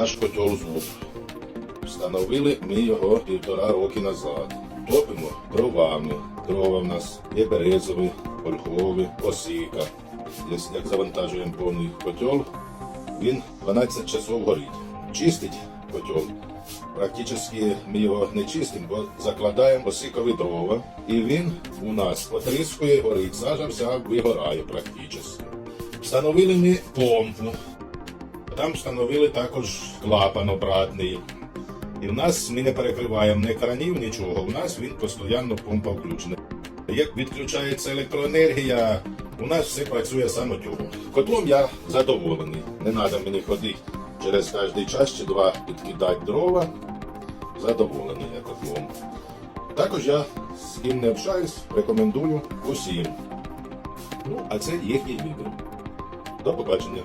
наш котел зуб. Встановили ми його півтора роки назад. Топимо дровами. Дрова в нас є березові, ольхові, осика. Якщо Як завантажуємо повний котел, він 12 часов горить. Чистить котел. Практично ми його не чистимо, бо закладаємо осикові дрова, і він у нас потріскує, горить, сажа вся вигорає практично. Встановили ми помпу. Там встановили також клапан обратний. І в нас ми не перекриваємо ні кранів, нічого. У нас він постійно помпа включена. Як відключається електроенергія, у нас все працює самотюго. Котлом я задоволений. Не треба мені ходити через кожний час чи два підкидати дрова. Задоволений я котлом. Також я з ким не общаюсь, рекомендую усім. Ну, а це їхній вибір. До побачення.